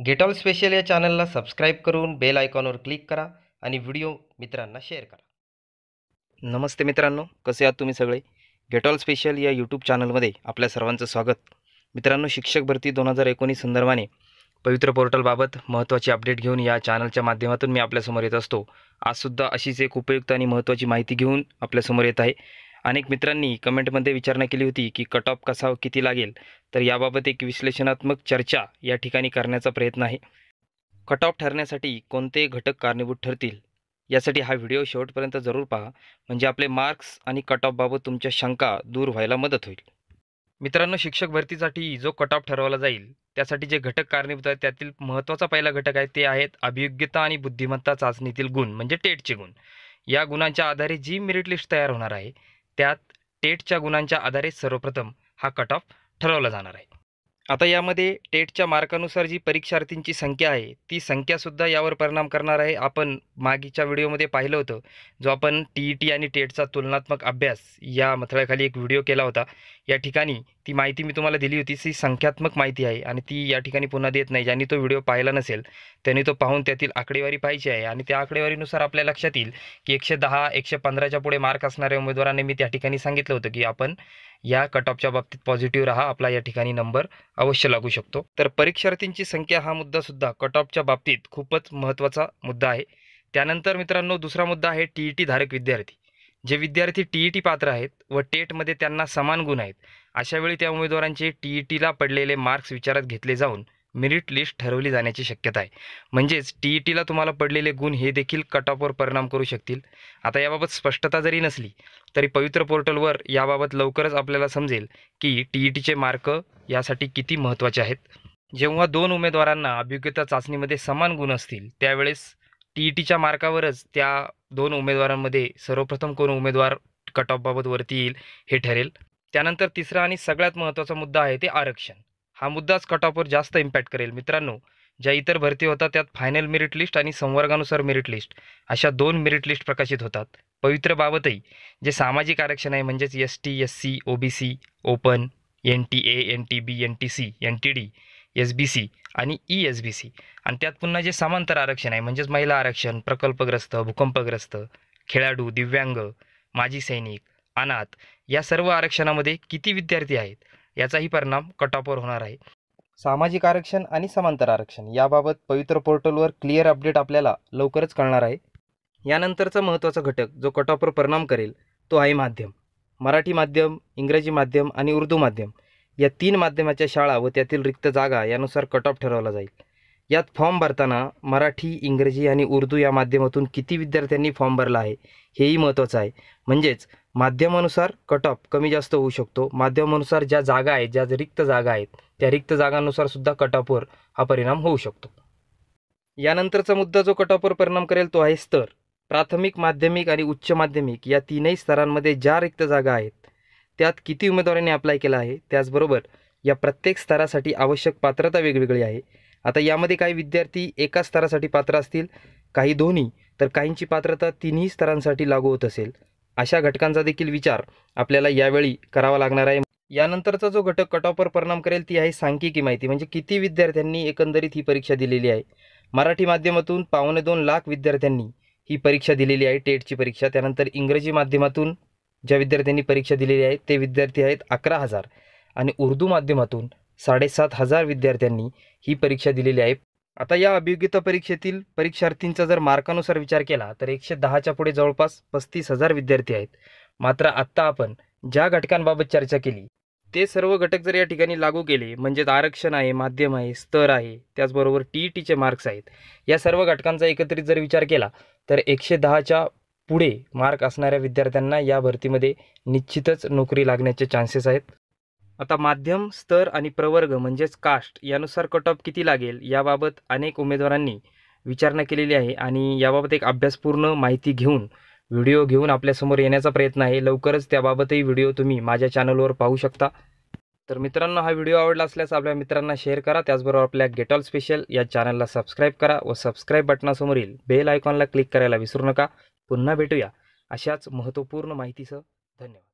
Gate all special या चॅनलला subscribe करून बेल आयकॉनवर क्लिक करा आणि व्हिडिओ मित्रांना शेअर करा. नमस्ते मित्रांनो कसे आहात तुम्ही सगळे? गेट ऑल स्पेशल या यूट्यूब चॅनलमध्ये आपल्या सर्वांचं स्वागत. मित्रांनो शिक्षक भरती दोन हजार एकोणीस संदर्भाने पवित्र पोर्टलबाबत महत्त्वाची अपडेट घेऊन या चॅनलच्या माध्यमातून मी आपल्यासमोर येत असतो. आजसुद्धा अशीच एक उपयुक्त आणि महत्त्वाची माहिती घेऊन आपल्यासमोर येत आहे. अनेक मित्रांनी कमेंटमध्ये विचारणा केली होती की कट ऑफ कसा किती लागेल? तर याबाबत एक विश्लेषणात्मक चर्चा या ठिकाणी करण्याचा प्रयत्न आहे. कट ऑफ ठरण्यासाठी कोणते घटक कारणीभूत ठरतील? यासाठी हा व्हिडिओ शेवटपर्यंत जरूर पहा म्हणजे आपले मार्क्स आणि कट ऑफबाबत तुमच्या शंका दूर व्हायला मदत होईल. मित्रांनो शिक्षक भरतीसाठी जो कट ऑफ ठरवला जाईल त्यासाठी जे घटक कारणीभूत आहेत त्यातील महत्त्वाचा पहिला घटक आहे ते आहेत अभियोग्यता आणि बुद्धिमत्ता चाचणीतील गुण म्हणजे टेटचे गुण. या गुणांच्या आधारे जी मेरिट लिस्ट तयार होणार आहे त्यात टेटच्या गुणांच्या आधारे सर्वप्रथम हा कट ऑफ ठरवला जाणार आहे. आता यामध्ये टेटच्या मार्कानुसार जी परीक्षार्थींची संख्या आहे ती संख्यासुद्धा यावर परिणाम करणार आहे. आपण मागीच्या व्हिडिओमध्ये पाहिलं होतं जो आपण टी ई टी आणि टेटचा तुलनात्मक अभ्यास या मथळ्याखाली एक व्हिडिओ केला होता. या ठिकाणी ती माहिती मी तुम्हाला दिली होती ती संख्यात्मक माहिती आहे आणि ती या ठिकाणी पुन्हा देत नाही. ज्यांनी तो व्हिडिओ पाहिला नसेल त्यांनी तो पाहून त्यातील आकडेवारी पाहिजे आहे आणि त्या आकडेवारीनुसार आपल्या लक्षात येईल की एकशे दहा एकशे पंधराच्या पुढे मार्क असणाऱ्या उमेदवारांनी मी त्या ठिकाणी सांगितलं होतं की आपण या कट ऑफच्या बाबतीत पॉझिटिव्ह राहा आपला या ठिकाणी नंबर अवश्य लागू शकतो. तर परीक्षार्थींची संख्या हा मुद्दासुद्धा कट ऑफच्या बाबतीत खूपच महत्त्वाचा मुद्दा आहे. त्यानंतर मित्रांनो दुसरा मुद्दा आहे टी ई टी धारक विद्यार्थी. जे विद्यार्थी टी ई टी पात्र आहेत व टेटमध्ये त्यांना समान गुण आहेत अशावेळी त्या उमेदवारांचे टी ई टीला पडलेले मार्क्स विचारात घेतले जाऊन मेरिट लिस्ट ठरवली जाण्याची शक्यता आहे. म्हणजेच टी ई टीला तुम्हाला पडलेले गुण हे देखील कट ऑफवर परिणाम करू शकतील. आता याबाबत स्पष्टता जरी नसली तरी पवित्र पोर्टलवर याबाबत लवकरच आपल्याला समजेल की टी ई टीचे मार्क यासाठी किती महत्त्वाचे आहेत. जेव्हा दोन उमेदवारांना अभियोग्यता चाचणीमध्ये समान गुण असतील त्यावेळेस टी ई टीच्या मार्कावरच त्या दोन उमेदवारांमध्ये सर्वप्रथम कोण उमेदवार कट ऑफबाबत वरती येईल हे ठरेल. त्यानंतर तिसरा आणि सगळ्यात महत्त्वाचा मुद्दा आहे ते आरक्षण. हा मुद्दाच कट ऑफवर जास्त इम्पॅक्ट करेल. मित्रांनो ज्या इतर भरती होतात त्यात फायनल मेरिट लिस्ट आणि संवर्गानुसार मेरिट लिस्ट अशा दोन मेरिट लिस्ट प्रकाशित होतात. पवित्र बाबतही जे सामाजिक आरक्षण आहे म्हणजेच S T S C O B C open N T A N T B N T C N T D S B C आणि ई एस बी सी. आणि त्यात पुन्हा जे समांतर आरक्षण आहे म्हणजेच महिला आरक्षण प्रकल्पग्रस्त भूकंपग्रस्त खेळाडू दिव्यांग माजी सैनिक अनाथ या सर्व आरक्षणामध्ये किती विद्यार्थी आहेत याचाही परिणाम कटॉपवर होणार आहे. सामाजिक आरक्षण आणि समांतर आरक्षण याबाबत पवित्र पोर्टलवर क्लिअर अपडेट आपल्याला लवकरच कळणार आहे. यानंतरचा महत्त्वाचा घटक जो कटॉपवर परिणाम करेल तो आहे माध्यम. मराठी माध्यम इंग्रजी माध्यम आणि उर्दू माध्यम. या तीन माध्यमाच्या शाळा व त्यातील रिक्त जागा यानुसार कट ऑफ ठरवला जाईल. यात फॉर्म भरताना मराठी इंग्रजी आणि उर्दू या माध्यमातून किती विद्यार्थ्यांनी फॉर्म भरला आहे हेही महत्त्वाचं आहे. म्हणजेच माध्यमानुसार कट ऑफ कमी जास्त होऊ शकतो. माध्यमानुसार ज्या जागा आहेत ज्या रिक्त जागा आहेत त्या रिक्त जागांनुसार सुद्धा कट ऑफवर हा परिणाम होऊ शकतो. यानंतरचा मुद्दा जो कट ऑफवर परिणाम करेल तो आहे स्तर. प्राथमिक माध्यमिक आणि उच्च माध्यमिक या तीनही स्तरांमध्ये ज्या रिक्त जागा आहेत त्यात किती उमेदवारांनी अप्लाय केला आहे? त्याचबरोबर या प्रत्येक स्तरासाठी आवश्यक पात्रता वेगवेगळी आहे. आता यामध्ये काही विद्यार्थी एका स्तरासाठी पात्र असतील काही दोन्ही तर काहींची पात्रता तिन्ही स्तरांसाठी लागू होत असेल. अशा घटकांचा देखील विचार आपल्याला यावेळी करावा लागणार आहे. यानंतरचा जो घटक कट ऑफवर परिणाम करेल ती आहे सांख्यिकी माहिती. म्हणजे किती विद्यार्थ्यांनी एकंदरीत ही परीक्षा दिलेली आहे? मराठी माध्यमातून पावणे दोन लाख विद्यार्थ्यांनी ही परीक्षा दिलेली आहे टेटची परीक्षा. त्यानंतर इंग्रजी माध्यमातून ज्या विद्यार्थ्यांनी परीक्षा दिलेली आहे ते विद्यार्थी आहेत अकरा हजार. आणि उर्दू माध्यमातून साडेसात हजार विद्यार्थ्यांनी ही परीक्षा दिलेली आहे. आता या अभियोगिता परीक्षेतील परीक्षार्थींचा जर मार्कानुसार विचार केला तर एकशे दहाच्या पुढे जवळपास पस्तीस हजार विद्यार्थी आहेत. मात्र आत्ता आपण ज्या घटकांबाबत चर्चा केली ते सर्व घटक जर या ठिकाणी लागू केले म्हणजेच आरक्षण आहे माध्यम आहे स्तर आहे त्याचबरोबर टी ई टीचे मार्क्स आहेत या सर्व घटकांचा एकत्रित जर विचार केला तर एकशे दहाच्या पुढे मार्क असणाऱ्या विद्यार्थ्यांना या भरतीमध्ये निश्चितच नोकरी लागण्याचे चान्सेस आहेत. आता माध्यम स्तर आणि प्रवर्ग म्हणजेच कास्ट यानुसार कट ऑफ किती लागेल याबाबत अनेक उमेदवारांनी विचारणा केलेली आहे आणि याबाबत एक अभ्यासपूर्ण माहिती घेऊन व्हिडिओ घेऊन आपल्यासमोर येण्याचा प्रयत्न आहे. लवकरच त्याबाबतही व्हिडिओ तुम्ही माझ्या चॅनलवर पाहू शकता. तर मित्रांनो हा व्हिडिओ आवडला असल्यास आपल्या मित्रांना शेअर करा. त्याचबरोबर आपल्या गेट ऑल स्पेशल या चॅनलला सबस्क्राईब करा व सबस्क्राईब बटनासमोरील बेल आयकॉनला क्लिक करायला विसरू नका. पुन्हा भेटूया. अशाच महत्त्वपूर्ण माहितीसह धन्यवाद.